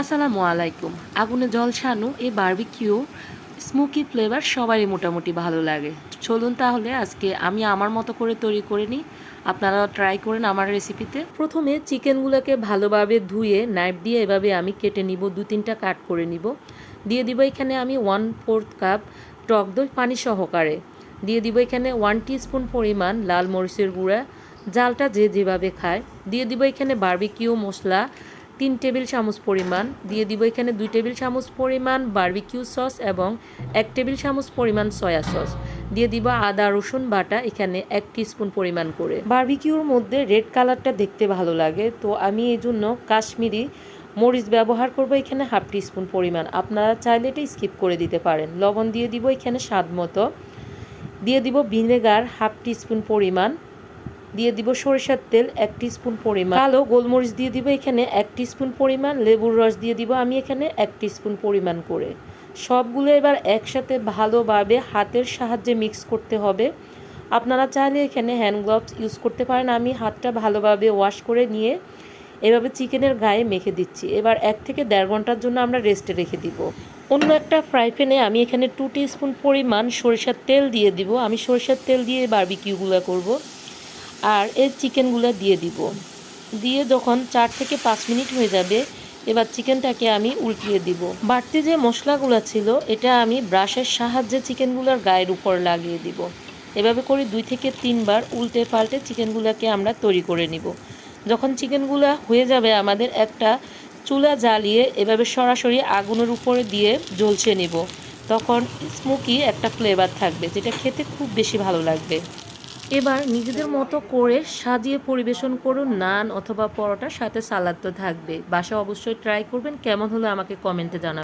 আসসালামু আলাইকুম। আগুনে জল ছানু এই বার্বিকিউ স্মোকি ফ্লেভার সবারই মোটামুটি ভালো লাগে। চলুন তাহলে আজকে আমি আমার মতো করে তৈরি করে নিই। আপনারা ট্রাই করেন আমার রেসিপিতে প্রথমে চিকেনগুলোকে ভালোভাবে ধুয়ে নাইফ দিয়ে এভাবে আমি কেটে নিব দু তিনটা কাট করে নিব। দিয়ে দিব এখানে আমি ওয়ান ফোর্থ কাপ টক দই পানি সহকারে। দিয়ে দিব এখানে ওয়ান স্পুন পরিমাণ লাল মরিচের গুঁড়া, জালটা যে যেভাবে খায়। দিয়ে দিব এখানে বার্বিকিউ মশলা তিন টেবিল চামচ পরিমাণ। দিয়ে দিব এখানে দুই টেবিল চামচ পরিমাণ বারবিকিউ সস এবং এক টেবিল চামচ পরিমাণ সয়া সস। দিয়ে দিব আদা, রসুন বাটা এখানে এক স্পুন পরিমাণ করে। বারবিকিউর মধ্যে রেড কালারটা দেখতে ভালো লাগে। তো আমি এই জন্য কাশ্মীরি মরিচ ব্যবহার করব এখানে হাফ স্পুন পরিমাণ। আপনারা চাইলে এটা স্কিপ করে দিতে পারেন। লবণ দিয়ে দিব এখানে স্বাদ মতো। দিয়ে দিব ভিনেগার হাফ স্পুন পরিমাণ। দিয়ে দিব সরিষার তেল এক স্পুন পরিমাণ। কালো গোলমরিচ দিয়ে দিব এখানে এক স্পুন পরিমাণ। লেবুর রস দিয়ে দিব আমি এখানে এক স্পুন পরিমাণ করে। সবগুলো এবার একসাথে ভালোভাবে হাতের সাহায্যে মিক্স করতে হবে। আপনারা চাইলে এখানে হ্যান্ড গ্লাভস ইউজ করতে পারেন। আমি হাতটা ভালোভাবে ওয়াশ করে নিয়ে এভাবে চিকেনের গায়ে মেখে দিচ্ছি। এবার এক থেকে দেড় ঘণ্টার জন্য আমরা রেস্টে রেখে দিব। অন্য একটা ফ্রাই প্যানে আমি এখানে টু স্পুন পরিমাণ সরিষার তেল দিয়ে দিব। আমি সরিষার তেল দিয়ে বারবিকিউগুলো করব। আর এর চিকেনগুলো দিয়ে দিব। দিয়ে যখন চার থেকে পাঁচ মিনিট হয়ে যাবে, এবার চিকেনটাকে আমি উল্টিয়ে দিব। বাড়তি যে মশলাগুলো ছিল, এটা আমি ব্রাশের সাহায্যে চিকেনগুলোর গায়ের উপর লাগিয়ে দিব। এভাবে করে দুই থেকে তিনবার উল্টে পাল্টে চিকেনগুলোকে আমরা তৈরি করে নিব। যখন চিকেনগুলো হয়ে যাবে, আমাদের একটা চুলা জ্বালিয়ে এভাবে সরাসরি আগুনের উপরে দিয়ে জ্বলছে নিব। তখন স্মোকি একটা ফ্লেভার থাকবে, যেটা খেতে খুব বেশি ভালো লাগবে। এবার নিজেদের মতো করে সাজিয়ে পরিবেশন করুন নান অথবা পরোটার সাথে সালাদ তো থাকবে বাসা অবশ্যই ট্রাই করবেন। কেমন হলো আমাকে কমেন্টে জানাবেন।